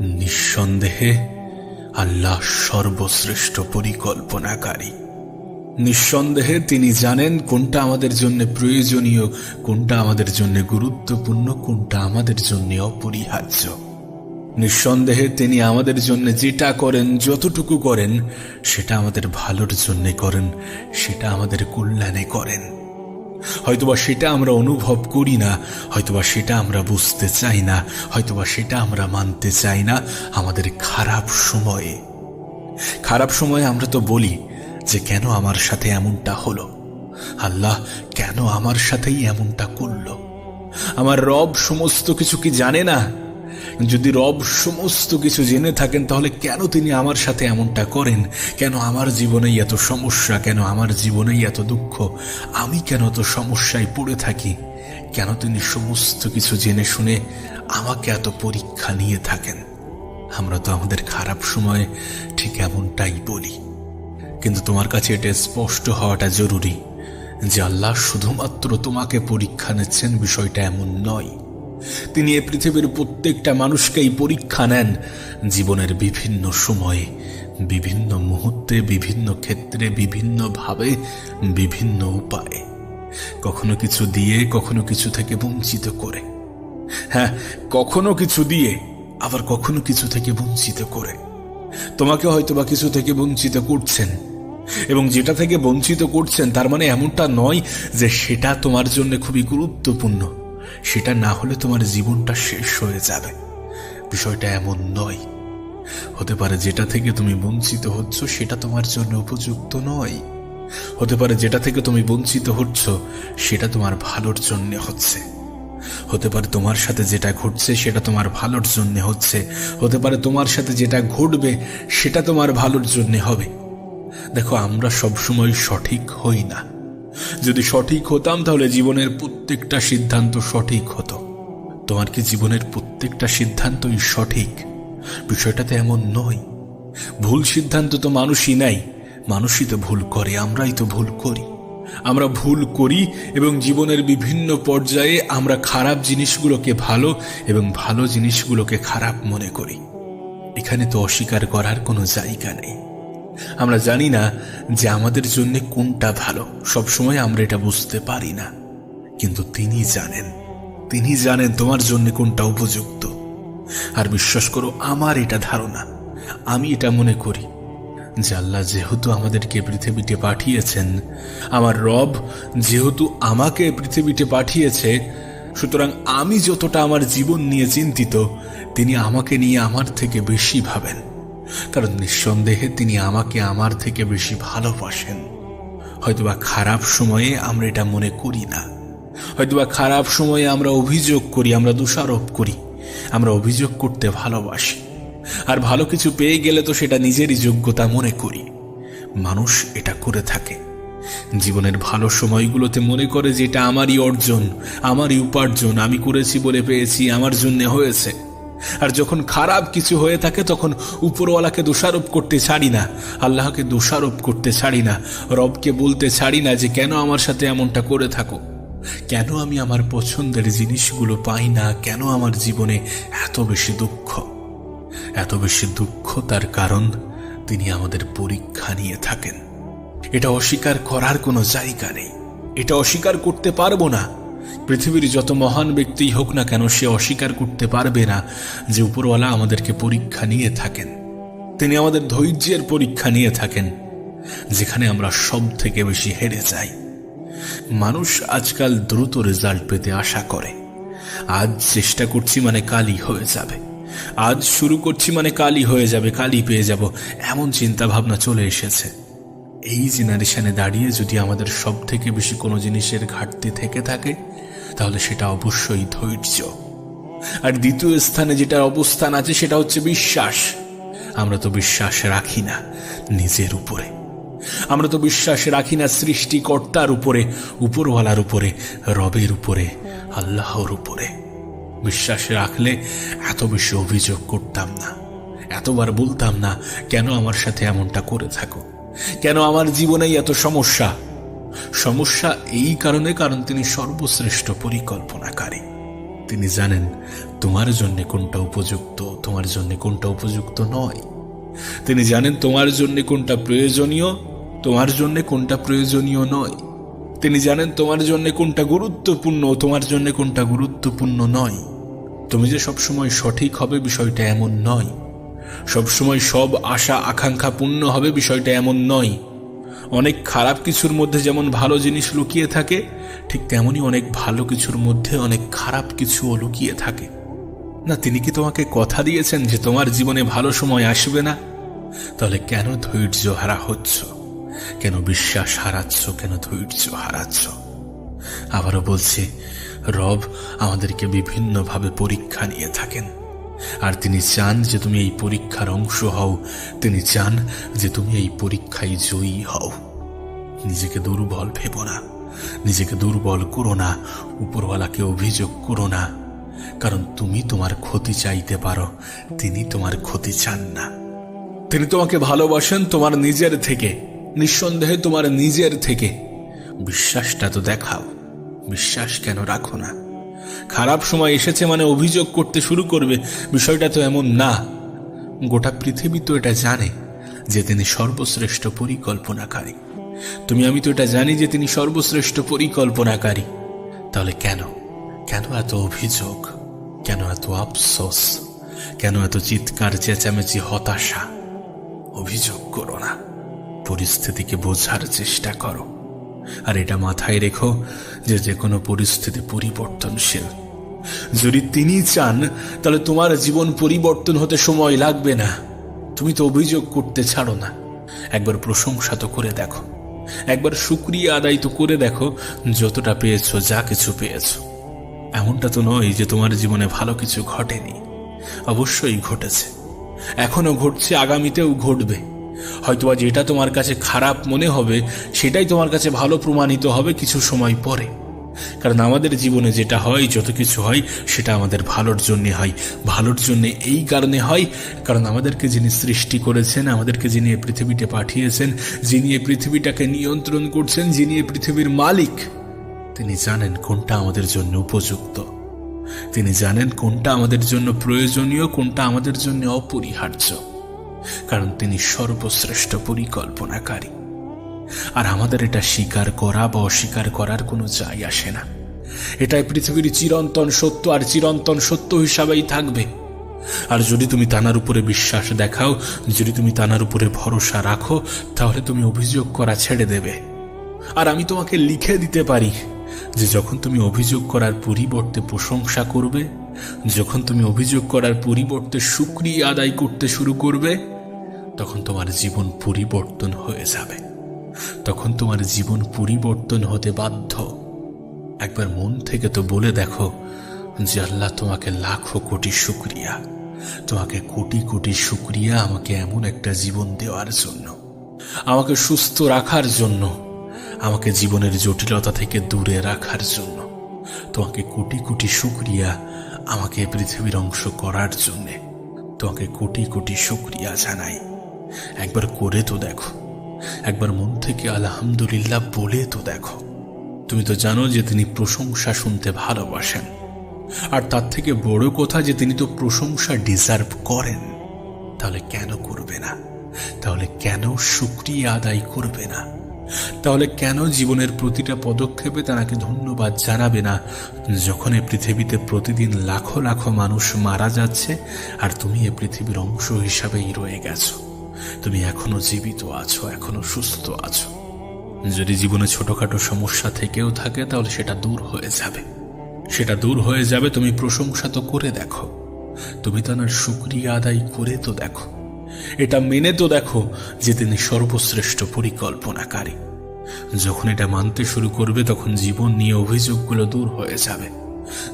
নিঃসন্দেহে আল্লাহ সর্বশ্রেষ্ঠ পরিকল্পনাকারী। নিঃসন্দেহে তিনি জানেন কোনটা আমাদের জন্য প্রয়োজনীয়, কোনটা আমাদের জন্য গুরুত্বপূর্ণ, কোনটা আমাদের জন্য অপরিহার্য। নিঃসন্দেহে তিনি আমাদের জন্য যেটা করেন, যতটুকু করেন, সেটা আমাদের ভালোর জন্য করেন, সেটা আমাদের কল্যাণে করেন। হয়তোবা সেটা আমরা অনুভব করি না, হয়তোবা সেটা আমরা বুঝতে চাই না, হয়তোবা সেটা আমরা মানতে চাই না আমাদের খারাপ সময়ে। খারাপ সময়ে আমরা তো বলি যে কেন আমার সাথে এমনটা হলো? আল্লাহ কেন আমার সাথেই এমনটা করল? আমার রব সমস্ত কিছু কি জানে না? যদি রব সমস্ত কিছু জেনে থাকেন, তাহলে কেন তিনি আমার সাথে এমনটা করেন? কেন আমার জীবনেই এত সমস্যা? কেন আমার জীবনেই এত দুঃখ? আমি কেন তো সমস্যায় পড়ে থাকি? কেন তিনি সমস্ত কিছু জেনে শুনে আমাকে এত পরীক্ষা নিয়ে থাকেন? আমরা তো আমাদের খারাপ সময়ে ঠিক এমনটাই বলি। কিন্তু তোমার কাছে এটা স্পষ্ট হওয়াটা জরুরি যে আল্লাহ শুধুমাত্র তোমাকে পরীক্ষা নিচ্ছেন, বিষয়টা এমন নয়। তিনি এ পৃথিবীর প্রত্যেকটা মানুষকেই পরীক্ষা নেন জীবনের বিভিন্ন সময়ে, বিভিন্ন মুহূর্তে, বিভিন্ন ক্ষেত্রে বিভিন্নভাবে বিভিন্ন উপায়ে। কখনো কিছু দিয়ে, কখনো কিছু থেকে বঞ্চিত করে। হ্যাঁ কখনো কিছু দিয়ে, আবার কখনো কিছু থেকে বঞ্চিত করে। তোমাকে হয়তো বা কিছু থেকে বঞ্চিত করছেন এবং যেটা থেকে বঞ্চিত করছেন তার মানে এমনটা নয় যে সেটা তোমার জন্য খুবই গুরুত্বপূর্ণ। সেটা না হলে তোমার জীবনটা শেষ হয়ে যাবে। বিষয়টা এমন নয়। হতে পারে যেটা থেকে তুমি বঞ্চিত হচ্ছ সেটা তোমার জন্য উপযুক্ত নয়। হতে পারে যেটা থেকে তুমি বঞ্চিত হচ্ছ সেটা তোমার ভালোর জন্য হচ্ছে। হতে পারে তোমার সাথে যেটা ঘটছে সেটা তোমার ভালোর জন্য হচ্ছে। হতে পারে তোমার সাথে যেটা ঘটবে সেটা তোমার ভালোর জন্য হবে। দেখো, আমরা সবসময় সঠিক হই না। যদি সঠিক হতাম, তাহলে জীবনের প্রত্যেকটা সিদ্ধান্ত সঠিক হতো। তোমার কি জীবনের প্রত্যেকটা সিদ্ধান্তই সঠিক? বিষয়টাতে এমন নয় ভুল সিদ্ধান্ত তো মানুষই নাই মানুষই তো ভুল করে, আমরাই তো ভুল করি। আমরা ভুল করি এবং জীবনের বিভিন্ন পর্যায়ে আমরা খারাপ জিনিসগুলোকে ভালো এবং ভালো জিনিসগুলোকে খারাপ মনে করি। এখানে তো অস্বীকার করার কোনো জায়গা নেই। আমরা জানি না যে আমাদের জন্য কোনটা ভালো। সবসময় আমরা এটা বুঝতে পারি না। কিন্তু তিনি জানেন। তিনি জানেন তোমার জন্য কোনটা উপযুক্ত। আর বিশ্বাস করো, আমার এটা ধারণা। আমি এটা মনে করি। যে আল্লাহ যেহেতু আমাদেরকে পৃথিবীতে পাঠিয়েছেন, আমার রব যেহেতু আমাকে পৃথিবীতে পাঠিয়েছে, সুতরাং আমি যতটা আমার জীবন নিয়ে চিন্তিত, তিনি আমাকে নিয়ে আমার থেকে বেশি ভাবেন। কারণ নিঃসন্দেহে তিনি আমাকে আমার থেকে বেশি ভালোবাসেন। হয়তোবা খারাপ সময়ে আমরা এটা মনে করি না। হয়তোবা খারাপ সময়ে আমরা অভিযোগ করি, আমরা দোষারোপ করি, আমরা অভিযোগ করতে ভালোবাসি। আর ভালো কিছু পেয়ে গেলে তো সেটা নিজেরই যোগ্যতা মনে করি। মানুষ এটা করে থাকে। জীবনের ভালো সময়গুলোতে মনে করে যে এটা আমারই অর্জন, আমারই উপার্জন, আমি করেছি বলে পেয়েছি, আমার জন্য হয়েছে। আর যখন খারাপ কিছু হয়ে থাকে, তখন উপরওয়ালাকে দোষারোপ করতে ছাড়ি না। আল্লাহকে দোষারোপ করতে ছাড়ি না। রবকে বলতে ছাড়ি না যে, কেন আমার সাথে এমনটা করে থাকো? কেন আমি আমার পছন্দের জিনিসগুলো পাই না? কেন আমার জীবনে এত বেশি দুঃখ? এত বেশি দুঃখ তার কারণ তিনি আমাদের পরীক্ষা নিয়ে থাকেন। এটা অস্বীকার করার কোনো জায়গা নেই। এটা অস্বীকার করতে পারব না। পৃথিবীর যত মহান ব্যক্তি হোক না কেন সে অস্বীকার করতে পারবে না যে উপরওয়ালা আমাদেরকে পরীক্ষা নিয়ে থাকেন। তিনি আমাদের ধৈর্যের পরীক্ষা নিয়ে থাকেন, যেখানে আমরা সব থেকে বেশি হেরে যাই। মানুষ আজকাল দ্রুত রেজাল্ট পেতে আশা করে। আজ চেষ্টা করছি মানে কালই হয়ে যাবে। আজ শুরু করছি মানে কালই হয়ে যাবে, কালই পেয়ে যাব, এমন চিন্তা ভাবনা চলে এসেছে। এই জেনারেশনে দাঁড়িয়ে যদি আমাদের সব থেকে বেশি কোনো জিনিসের ঘাটতি থেকে থাকে, তাহলে সেটা অবশ্যই ধৈর্য। আর দ্বিতীয় স্থানে যেটা অবস্থান আছে, সেটা হচ্ছে বিশ্বাস। আমরা তো বিশ্বাস রাখি না নিজের উপরে। আমরা তো বিশ্বাস রাখি না সৃষ্টিকর্তার উপরে, উপরওয়ালার উপরে, রবের উপরে, আল্লাহর উপরে। বিশ্বাস রাখলে এত বেশি অভিযোগ করতাম না। এতবার বলতাম না, কেন আমার সাথে এমনটা করে থাকো? কেন আমার জীবনেই এত সমস্যা? সমস্যা এই কারণে কারণ তিনি সর্বশ্রেষ্ঠ পরিকল্পনাকারী। তিনি জানেন তোমার জন্য কোনটা উপযুক্ত, তোমার জন্য কোনটা উপযুক্ত নয়। তিনি জানেন তোমার জন্য কোনটা প্রয়োজনীয়, তোমার জন্য কোনটা প্রয়োজনীয় নয়। তিনি জানেন তোমার জন্য কোনটা গুরুত্বপূর্ণ, তোমার জন্য কোনটা গুরুত্বপূর্ণ নয়। তুমি যে সবসময় সঠিক হবে বিষয়টা এমন নয়। সবসময় সব আশা, আকাঙ্ক্ষা পূর্ণ হবে, বিষয়টা এমন নয়। অনেক খারাপ কিছুর মধ্যে যেমন ভালো জিনিস লুকিয়ে থাকে, ঠিক তেমনি অনেক ভালো কিছুর মধ্যে অনেক খারাপ কিছুও লুকিয়ে থাকে। না, তিনি কি তোমাকে কথা দিয়েছেন যে তোমার জীবনে ভালো সময় আসবে না? তাহলে কেন ধৈর্য হারা হচ্ছ কেন বিশ্বাস হারাচ্ছ? কেন ধৈর্য হারাচ্ছ? আবারও বলছি, রব আমাদেরকে বিভিন্নভাবে পরীক্ষা নিয়ে থাকেন। আর তিনি চান যে তুমি এই পরীক্ষার অংশ হও। তিনি চান যে তুমি এই পরীক্ষায় জয়ী হও। নিজেকে দুর্বল ভেবো না। নিজেকে দুর্বল করো না। উপরওয়ালাকে অভিযোগ করো না। কারণ তুমি তোমার ক্ষতি চাইতে পারো। তিনি তোমার ক্ষতি চান না। তিনি তোমাকে ভালোবাসেন তোমার নিজের থেকে। নিঃসন্দেহে তোমার নিজের থেকে। বিশ্বাসটা তো দেখাও। বিশ্বাস কেন রাখো না? খারাপ সময় এসেছে মানে অভিযোগ করতে শুরু করবে। বিষয়টা তো এমন না। গোটা পৃথিবী তো এটা জানে যে তিনি সর্বশ্রেষ্ঠ পরিকল্পনাকারী। তুমি, আমি তো এটা জানি যে তিনি সর্বশ্রেষ্ঠ পরিকল্পনাকারী। তাহলে কেন? কেন এত অভিযোগ? কেন এত আফসোস? কেন এত চিৎকার, চেঁচামেচি, হতাশা? অভিযোগ করো না। পরিস্থিতিকে বোঝার চেষ্টা করো। আর এটা মাথায় রেখো যে যে কোনো পরিস্থিতি পরিবর্তনশীল। যদি তিনি চান, তাহলে তোমার জীবন পরিবর্তন হতে সময় লাগবে না। তুমি তো অভিযোগ করতে ছাড়ো না। একবার প্রশংসা তো করে দেখো। একবার সুক্রিয়া আদায় তো করে দেখো, যতটা পেয়েছ, যা কিছু পেয়েছ। এমনটা তো নয় যে তোমার জীবনে ভালো কিছু ঘটেনি। অবশ্যই ঘটেছে। এখনও ঘটছে, আগামীতেও ঘটবে। হয়তোবা যেটা তোমার কাছে খারাপ মনে হবে, সেটাই তোমার কাছে ভালো প্রমাণিত হবে কিছু সময় পরে। কারণ আমাদের জীবনে যেটা হয়, যত কিছু হয়, সেটা আমাদের ভালোর জন্য হয়। ভালোর জন্য এই কারণে হয়, কারণ আমাদেরকে যিনি সৃষ্টি করেছেন, আমাদেরকে যিনি এই পৃথিবীতে পাঠিয়েছেন, যিনি এই পৃথিবীটাকে নিয়ন্ত্রণ করছেন, যিনি এই পৃথিবীর মালিক, তিনি জানেন কোনটা আমাদের জন্য উপযুক্ত। তিনি জানেন কোনটা আমাদের জন্য প্রয়োজনীয়, কোনটা আমাদের জন্য অপরিহার্য। কারণ তিনি সর্বশ্রেষ্ঠ পরিকল্পনাকারী। আর আমাদের এটা স্বীকার করা বা অস্বীকার করার কোনো যাই আসে না। এটাই পৃথিবীর চিরন্তন সত্য আর চিরন্তন সত্য হিসাবেই থাকবে। আর যদি তুমি তানার উপরে বিশ্বাস দেখাও, যদি তুমি তানার উপরে ভরসা রাখো, তাহলে তুমি অভিযোগ করা ছেড়ে দেবে। আর আমি তোমাকে লিখে দিতে পারি যে যখন তুমি অভিযোগ করার পরিবর্তে প্রশংসা করবে, যখন তুমি অভিযোগ করার পরিবর্তে সুক্রিয়া আদায় করতে শুরু করবে তখন তোমার জীবন পরিবর্তন হয়ে যাবে। তখন তোমার জীবন পরিবর্তন হতে বাধ্য। একবার মন থেকে তো বলে দেখো যে আল্লাহ তোমাকে লাখো কোটি শুক্রিয়া। তোমাকে কোটি কোটি শুক্রিয়া আমাকে এমন একটা জীবন দেওয়ার জন্য। আমাকে সুস্থ রাখার জন্য। আমাকে জীবনের জটিলতা থেকে দূরে রাখার জন্য। তোমাকে কোটি কোটি শুক্রিয়া আমাকে পৃথিবীর অংশ করার জন্যে। তোমাকে কোটি কোটি শুক্রিয়া জানাই। একবার করে তো দেখো। একবার মন থেকে আলহামদুলিল্লাহ বলে তো দেখো। তুমি তো জানো যে তিনি প্রশংসা শুনতে ভালোবাসেন। আর তার থেকে বড় কথা যে তিনি তো প্রশংসা ডিজার্ভ করেন। তাহলে কেন করবে না? তাহলে কেন সুক্রিয়া আদায় করবে না? তাহলে কেন জীবনের প্রতিটা পদক্ষেপে তাকে ধন্যবাদ জানাবে না? যখন এ পৃথিবীতে প্রতিদিন লাখো লাখো মানুষ মারা যাচ্ছে, আর তুমি এ পৃথিবীর অংশ হিসাবেই রয়ে গেছো। তুমি এখনও জীবিত আছো, এখনও সুস্থ আছো। যদি জীবনে ছোটখাটো সমস্যা থেকেও থাকে, তাহলে সেটা দূর হয়ে যাবে। সেটা দূর হয়ে যাবে, তুমি প্রশংসা তো করে দেখো। তুমি তার সুক্রিয়া আদায় করে তো দেখো। এটা মেনে তো দেখো যে তিনি সর্বশ্রেষ্ঠ পরিকল্পনাকারী। যখন এটা মানতে শুরু করবে, তখন জীবন নিয়ে অভিযোগগুলো দূর হয়ে যাবে।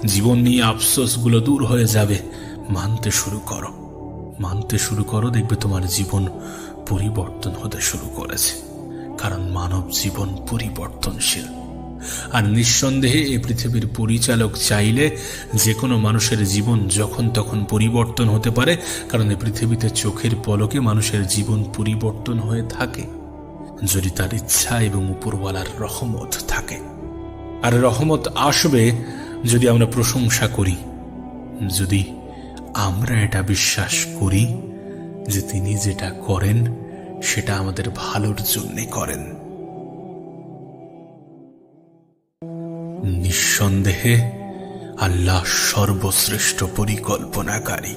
জীবন নিয়ে আফসোসগুলো দূর হয়ে যাবে। মানতে শুরু করো। মানতে শুরু করো, দেখবে তোমার জীবন পরিবর্তন হতে শুরু করেছে। কারণ মানব জীবন পরিবর্তনশীল। আর নিঃসন্দেহে এই পৃথিবীর পরিচালক চাইলে যে কোনো মানুষের জীবন যখন তখন পরিবর্তন হতে পারে, কারণ এই পৃথিবীতে চোখের পলকে মানুষের জীবন পরিবর্তন হয়ে থাকে, যদি তার ইচ্ছা এবং উপরওয়ালার রহমত থাকে। আর রহমত আসবে যদি আমরা প্রশংসা করি, যদি আমরা এটা বিশ্বাস করি যে তিনি যেটা করেন, সেটা আমাদের ভালোর জন্যে করেন। নিঃসন্দেহে আল্লাহ সর্বশ্রেষ্ঠ পরিকল্পনাকারী।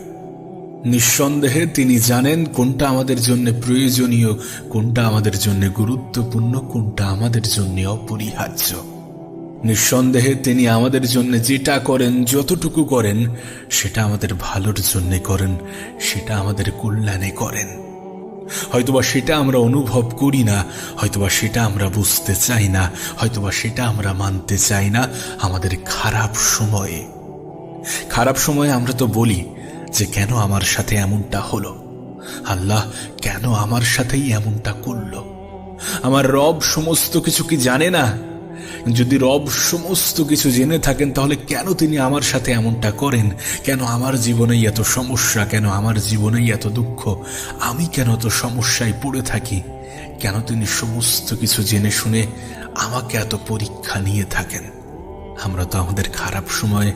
নিঃসন্দেহে তিনি জানেন কোনটা আমাদের জন্য প্রয়োজনীয়, কোনটা আমাদের জন্য গুরুত্বপূর্ণ, কোনটা আমাদের জন্য অপরিহার্য। নিঃসন্দেহে তিনি আমাদের জন্য যেটা করেন, যতটুকু করেন, সেটা আমাদের ভালোর জন্যে করেন, সেটা আমাদের কল্যাণে করেন। হয়তোবা সেটা আমরা অনুভব করি না, হয়তোবা সেটা আমরা বুঝতে চাই না, হয়তোবা সেটা আমরা মানতে চাই না, আমাদের খারাপ সময়ে। খারাপ সময়ে আমরা তো বলি যে, কেন আমার সাথে এমনটা হলো? আল্লাহ কেন আমার সাথেই এমনটা করল? আমার রব সমস্ত কিছু কি জানে না? যদি রব সমস্ত কিছু জেনে থাকেন, তাহলে কেন তিনি আমার সাথে এমনটা করেন? কেন আমার জীবনেই এত সমস্যা? কেন আমার জীবনেই এত দুঃখ? আমি কেন তো সমস্যায় পড়ে থাকি? কেন তিনি সমস্ত কিছু জেনে শুনে আমাকে এত পরীক্ষা নিয়ে থাকেন? আমরা তো আমাদের খারাপ সময়ে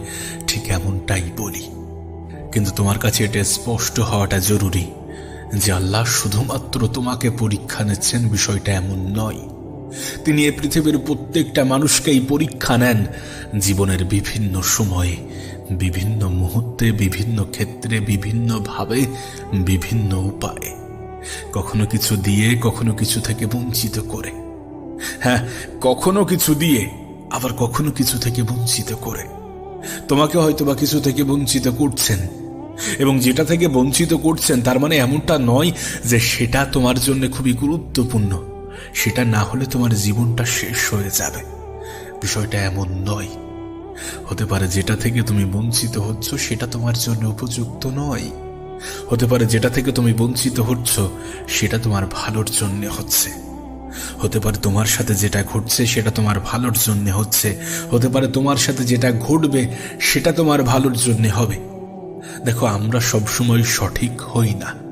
ঠিক এমনটাই বলি। কিন্তু তোমার কাছে এটা স্পষ্ট হওয়াটা জরুরি যে আল্লাহ শুধুমাত্র তোমাকে পরীক্ষা নিচ্ছেন, বিষয়টা এমন নয়। তিনি এ পৃথিবীর প্রত্যেকটা মানুষকেই পরীক্ষা নেন জীবনের বিভিন্ন সময়ে, বিভিন্ন মুহূর্তে, বিভিন্ন ক্ষেত্রে বিভিন্নভাবে বিভিন্ন উপায়ে। কখনো কিছু দিয়ে, কখনো কিছু থেকে বঞ্চিত করে। হ্যাঁ কখনো কিছু দিয়ে, আবার কখনো কিছু থেকে বঞ্চিত করে। তোমাকে হয়তো বা কিছু থেকে বঞ্চিত করছেন এবং যেটা থেকে বঞ্চিত করছেন তার মানে এমনটা নয় যে সেটা তোমার জন্য খুবই গুরুত্বপূর্ণ। সেটা না হলে তোমার জীবনটা শেষ হয়ে যাবে। বিষয়টা এমন নয়। হতে পারে যেটা থেকে তুমি বঞ্চিত হচ্ছ সেটা তোমার জন্য উপযুক্ত নয়। হতে পারে যেটা থেকে তুমি বঞ্চিত হচ্ছ সেটা তোমার ভালোর জন্য হচ্ছে। হতে পারে তোমার সাথে যেটা ঘটছে সেটা তোমার ভালোর জন্য হচ্ছে। হতে পারে তোমার সাথে যেটা ঘটবে সেটা তোমার ভালোর জন্য হবে। দেখো, আমরা সবসময় সঠিক হই না।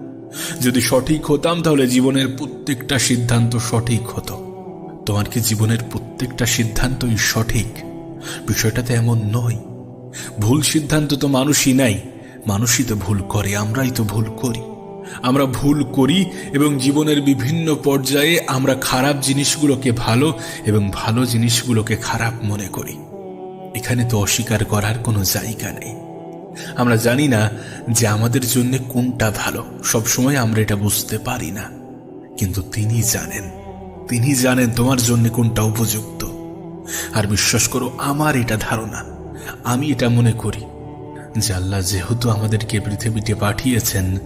যদি সঠিক হতাম, তাহলে জীবনের প্রত্যেকটা সিদ্ধান্ত সঠিক হতো। তোমার কি জীবনের প্রত্যেকটা সিদ্ধান্তই সঠিক? বিষয়টাতে এমন নয়। ভুল সিদ্ধান্ত তো মানুষই নাই মানুষই তো ভুল করে, আমরাই তো ভুল করি। আমরা ভুল করি এবং জীবনের বিভিন্ন পর্যায়ে আমরা খারাপ জিনিসগুলোকে ভালো এবং ভালো জিনিসগুলোকে খারাপ মনে করি। এখানে তো অস্বীকার করার কোনো জায়গা নেই। আমরা জানি না যে আমাদের জন্য কোনটা ভালো। সবসময় আমরা এটা বুঝতে পারি না। কিন্তু তিনি জানেন। তিনি জানেন তোমার জন্য কোনটা উপযুক্ত। আর বিশ্বাস করো, আমার এটা ধারণা। আমি এটা মনে করি। যে আল্লাহ যেহেতু আমাদেরকে পৃথিবীতে পাঠিয়েছেন,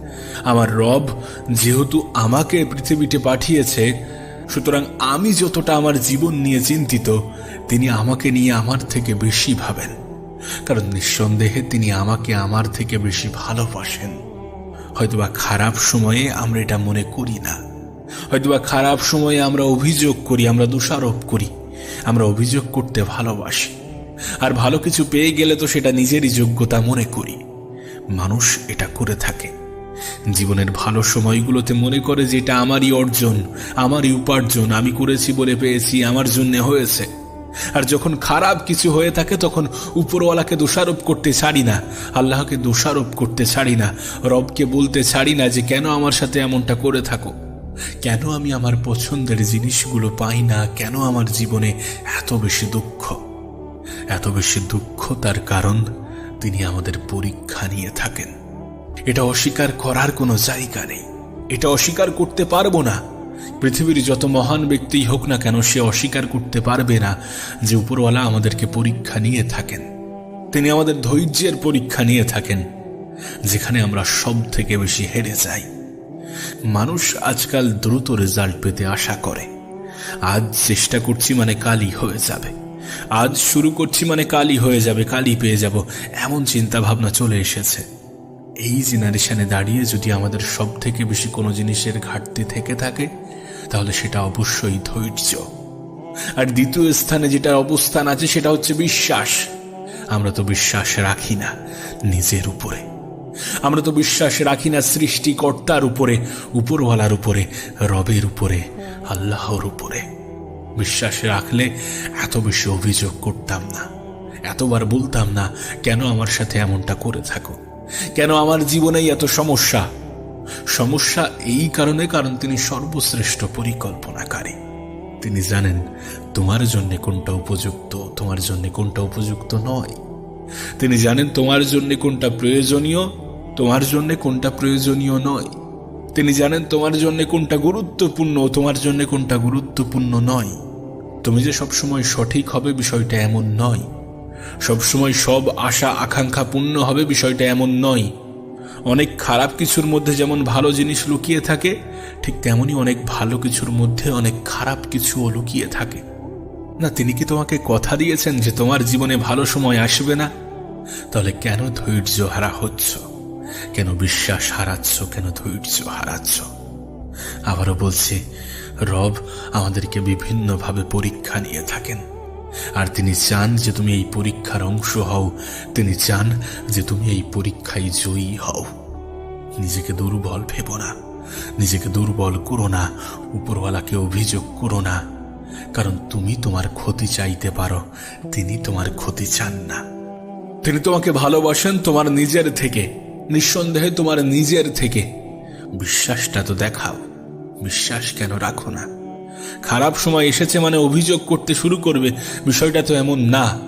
আমার রব যেহেতু আমাকে পৃথিবীতে পাঠিয়েছে, সুতরাং আমি যতটা আমার জীবন নিয়ে চিন্তিত, তিনি আমাকে নিয়ে আমার থেকে বেশি ভাবেন। কারণ নিঃসন্দেহে তিনি আমাকে আমার থেকে বেশি ভালোবাসেন। হয়তোবা খারাপ সময়ে আমরা এটা মনে করি না। হয়তোবা খারাপ সময়ে আমরা অভিযোগ করি, আমরা দোষারোপ করি, আমরা অভিযোগ করতে ভালোবাসি। আর ভালো কিছু পেয়ে গেলে তো সেটা নিজেরই যোগ্যতা মনে করি। মানুষ এটা করে থাকে। জীবনের ভালো সময়গুলোতে মনে করে যে এটা আমারই অর্জন, আমারই উপার্জন, আমি করেছি বলে পেয়েছি, আমার জন্য হয়েছে। আর যখন খারাপ কিছু হয়ে থাকে, তখন উপরওয়ালাকে দোষারোপ করতে ছাড়ি না। আল্লাহকে দোষারোপ করতে ছাড়ি না। রবকে বলতে ছাড়ি না যে, কেন আমার সাথে এমনটা করে থাকো? কেন আমি আমার পছন্দের জিনিসগুলো পাই না? কেন আমার জীবনে এত বেশি দুঃখ? এত বেশি দুঃখ তার কারণ তিনি আমাদের পরীক্ষা নিয়ে থাকেন। এটা অস্বীকার করার কোনো জায়গা নেই। এটা অস্বীকার করতে পারব না। পৃথিবীর যত মহান ব্যক্তিই হোক না কেন সে অস্বীকার করতে পারবে না যে উপরওয়ালা আমাদেরকে পরীক্ষা নিয়ে থাকেন। তিনি আমাদের ধৈর্যের পরীক্ষা নিয়ে থাকেন, যেখানে আমরা সব থেকে বেশি হেরে যাই। মানুষ আজকাল দ্রুত রেজাল্ট পেতে আশা করে। আজ চেষ্টা করছি মানে কালই হয়ে যাবে। আজ শুরু করছি মানে কালই হয়ে যাবে, কালই পেয়ে যাব, এমন চিন্তা ভাবনা চলে এসেছে। এই জেনারেশনে দাঁড়িয়ে যদি আমাদের সব থেকে বেশি কোনো জিনিসের ঘাটতি থেকে থাকে তাহলে সেটা অবশ্যই ধৈর্য। আর দ্বিতীয় স্থানে যেটা অবস্থান আছে, সেটা হচ্ছে বিশ্বাস। আমরা তো বিশ্বাস রাখি না নিজের উপরে। আমরা তো বিশ্বাস রাখি না সৃষ্টিকর্তার উপরে, উপরওয়ালার উপরে, রবের উপরে, আল্লাহর উপরে। বিশ্বাস রাখলে এত বেশি অভিযোগ করতাম না। এতবার বলতাম না, কেন আমার সাথে এমনটা করে থাকো? কেন আমার জীবনেই এত সমস্যা? সমস্যা এই কারণে কারণ তিনি সর্বশ্রেষ্ঠ পরিকল্পনাকারী। তিনি জানেন, তোমার জন্য কোনটা উপযুক্ত, তোমার জন্য কোনটা উপযুক্ত নয়। তিনি জানেন, তোমার জন্য কোনটা প্রয়োজনীয়, তোমার জন্য কোনটা প্রয়োজনীয় নয়। তিনি জানেন, তোমার জন্য কোনটা গুরুত্বপূর্ণ, তোমার জন্য কোনটা গুরুত্বপূর্ণ নয়। তুমি যে সবসময় সঠিক হবে বিষয়টা এমন নয়। সবসময় সব আশা আকাঙ্ক্ষা পূর্ণ হবে বিষয়টা এমন নয়। অনেক খারাপ কিছুর মধ্যে যেমন ভালো জিনিস লুকিয়ে থাকে, ঠিক তেমনই অনেক ভালো কিছুর মধ্যে অনেক খারাপ কিছুও লুকিয়ে থাকে। না, তিনি কি তোমাকে কথা দিয়েছেন যে তোমার জীবনে ভালো সময় আসবে না? তাহলে কেন ধৈর্য হারা হচ্ছ? কেন বিশ্বাস হারাচ্ছ? কেন ধৈর্য হারাচ্ছ? আবারও বলছি, রব আমাদেরকে বিভিন্নভাবে পরীক্ষা নিয়ে থাকেন। আর তিনি চান যে তুমি এই পরীক্ষার অংশ হও। তিনি চান যে তুমি এই পরীক্ষায় জয়ী হও। নিজেকে দুর্বল ভেবো না। নিজেকে দুর্বল করো না। উপরওয়ালাকে অভিযোগ করো না। কারণ তুমি তোমার ক্ষতি চাইতে পারো। তিনি তোমার ক্ষতি চান না। তিনি তোমাকে ভালোবাসেন তোমার নিজের থেকে। নিঃসন্দেহে তোমার নিজের থেকে। বিশ্বাসটা তো দেখাও। বিশ্বাস কেন রাখো না? খারাপ সময় এসেছে মানে অভিযোগ করতে শুরু করবে। বিষয়টা তো এমন না।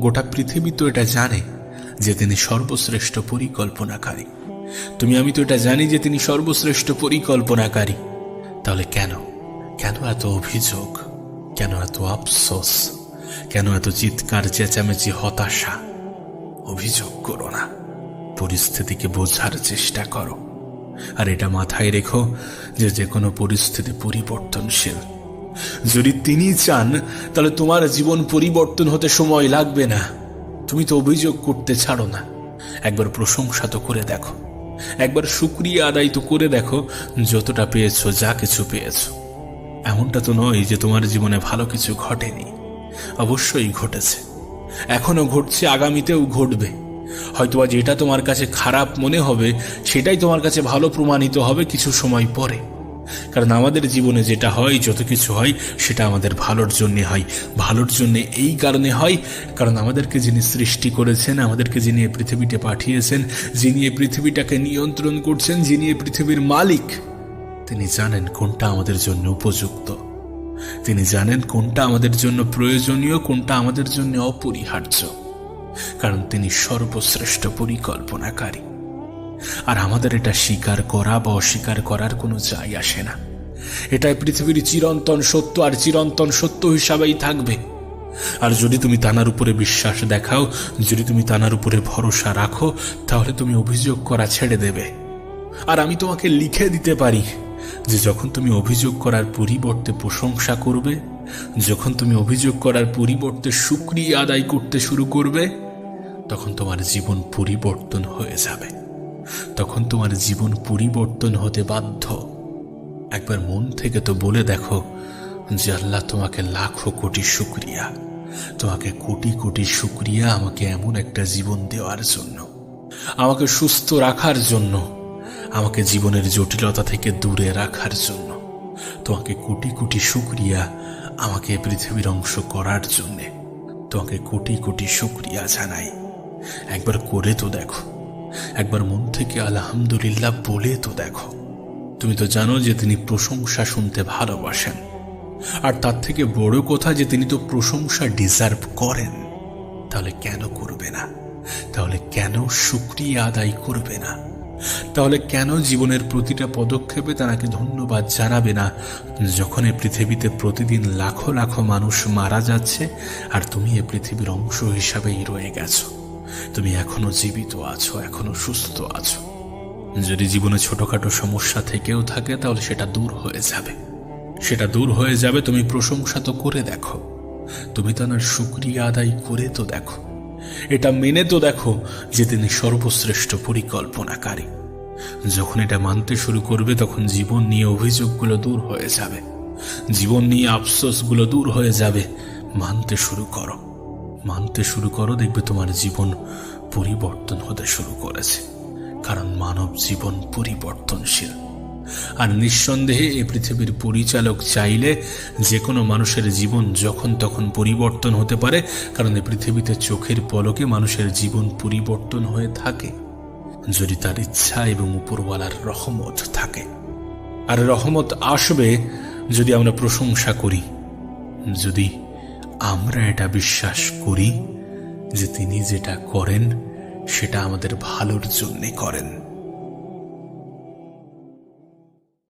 গোটা পৃথিবী তো এটা জানে যে তিনি সর্বশ্রেষ্ঠ পরিকল্পনাকারী। তুমি, আমি তো এটা জানি যে তিনি সর্বশ্রেষ্ঠ পরিকল্পনাকারী। তাহলে কেন? কেন এত অভিযোগ? কেন এত আফসোস? কেন এত চিৎকার, চেঁচামেচি, হতাশা? অভিযোগ করো না। পরিস্থিতিকে বোঝার চেষ্টা করো। আর এটা মাথায় রেখো যে যে কোনো পরিস্থিতি পরিবর্তনশীল। যদি তিনি চান, তাহলে তোমার জীবন পরিবর্তন হতে সময় লাগবে না। তুমি তো অভিযোগ করতে ছাড়ো না। একবার প্রশংসা তো করে দেখো। একবার শুক্রিয়া আদায় তো করে দেখো, যতটা পেয়েছ, যা কিছু পেয়েছ। এমনটা তো নয় যে তোমার জীবনে ভালো কিছু ঘটেনি। অবশ্যই ঘটেছে। এখনও ঘটছে, আগামীতেও ঘটবে। হয়তোবা যেটা তোমার কাছে খারাপ মনে হবে, সেটাই তোমার কাছে ভালো প্রমাণিত হবে কিছু সময় পরে। কারণ আমাদের জীবনে যেটা হয়, যত কিছু হয়, সেটা আমাদের ভালোর জন্যে হয়। ভালোর জন্যে এই কারণে হয়, কারণ আমাদেরকে যিনি সৃষ্টি করেছেন, আমাদেরকে যিনি এই পৃথিবীতে পাঠিয়েছেন, যিনি এই পৃথিবীটাকে নিয়ন্ত্রণ করছেন, যিনি এই পৃথিবীর মালিক, তিনি জানেন কোনটা আমাদের জন্য উপযুক্ত। তিনি জানেন কোনটা আমাদের জন্য প্রয়োজনীয়, কোনটা আমাদের জন্য অপরিহার্য। কারণ তিনি সর্বশ্রেষ্ঠ পরিকল্পনাকারী। আর আমাদের এটা স্বীকার করা বা অস্বীকার করার কোনো যাই আসে না। এটাই পৃথিবীর চিরন্তন সত্য আর চিরন্তন সত্য হিসাবেই থাকবে। আর যদি তুমি তানার উপরে বিশ্বাস দেখাও, যদি তুমি তানার উপরে ভরসা রাখো, তাহলে তুমি অভিযোগ করা ছেড়ে দেবে। আর আমি তোমাকে লিখে দিতে পারি যে যখন তুমি অভিযোগ করার পরিবর্তে প্রশংসা করবে, যখন তুমি অভিযোগ করার পরিবর্তে সুক্রিয়া আদায় করতে শুরু করবে তখন তোমার জীবন পরিবর্তন হয়ে যাবে। তখন তোমার জীবন পরিবর্তন হতে বাধ্য। একবার মন থেকে তো বলে দেখো যে আল্লাহ তোমাকে লাখো কোটি শুক্রিয়া। তোমাকে কোটি কোটি শুক্রিয়া আমাকে এমন একটা জীবন দেওয়ার জন্য। আমাকে সুস্থ রাখার জন্য। আমাকে জীবনের জটিলতা থেকে দূরে রাখার জন্য। তোমাকে কোটি কোটি শুক্রিয়া আমাকে পৃথিবীর অংশ করার জন্যে। তোমাকে কোটি কোটি শুক্রিয়া জানাই। একবার করে তো দেখো। একবার মন থেকে আলহামদুলিল্লাহ বলে তো দেখো। তুমি তো জানো যে তিনি প্রশংসা শুনতে ভালোবাসেন। আর তার থেকে বড় কথা যে তিনি তো প্রশংসা ডিজার্ভ করেন। তাহলে কেন করবে না? তাহলে কেন শুক্রিয়া আদায় করবে না? তাহলে কেন জীবনের প্রতিটা পদক্ষেপে তাকে ধন্যবাদ জানাবে না? যখন এ পৃথিবীতে প্রতিদিন লাখো লাখো মানুষ মারা যাচ্ছে, আর তুমি এ পৃথিবীর অংশ হিসাবেই রয়ে গেছো। তুমি এখনও জীবিত আছো, এখনও সুস্থ আছো। যদি জীবনে ছোটখাটো সমস্যা থেকেও থাকে, তাহলে সেটা দূর হয়ে যাবে। সেটা দূর হয়ে যাবে, তুমি প্রশংসা তো করে দেখো। তুমি তার শুক্রিয়া আদায় করে তো দেখো। এটা মেনে তো দেখো যে তিনি সর্বশ্রেষ্ঠ পরিকল্পনাকারী। যখন এটা মানতে শুরু করবে, তখন জীবন নিয়ে অভিযোগগুলো দূর হয়ে যাবে। জীবন নিয়ে আফসোসগুলো দূর হয়ে যাবে। মানতে শুরু করো। মানতে শুরু করো, দেখবে তোমার জীবন পরিবর্তন হতে শুরু করেছে। কারণ মানব জীবন পরিবর্তনশীল। আর নিঃসন্দেহে এই পৃথিবীর পরিচালক চাইলে যে কোনো মানুষের জীবন যখন তখন পরিবর্তন হতে পারে, কারণ এই পৃথিবীতে চোখের পলকে মানুষের জীবন পরিবর্তন হয়ে থাকে। যদি তার ইচ্ছা এবং উপরওয়ালার রহমত থাকে। আর রহমত আসবে যদি আমরা প্রশংসা করি। যদি আমরা এটা বিশ্বাস করি যে তিনি যেটা করেন সেটা আমাদের ভালোর জন্যে করেন।